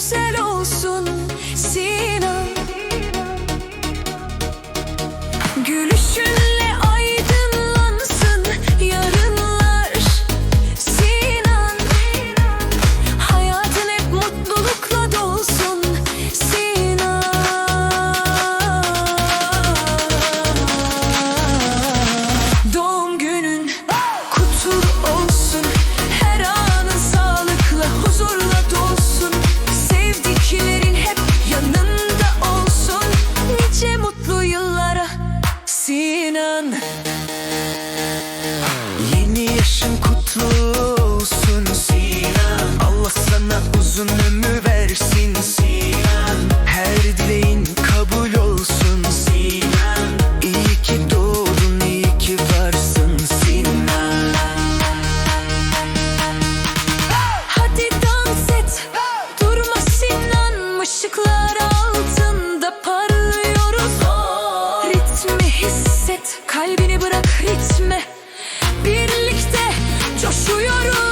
güzel olsun. Sinan None. hisset Kalbini bırak ritme Birlikte coşuyoruz.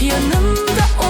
yanımda ol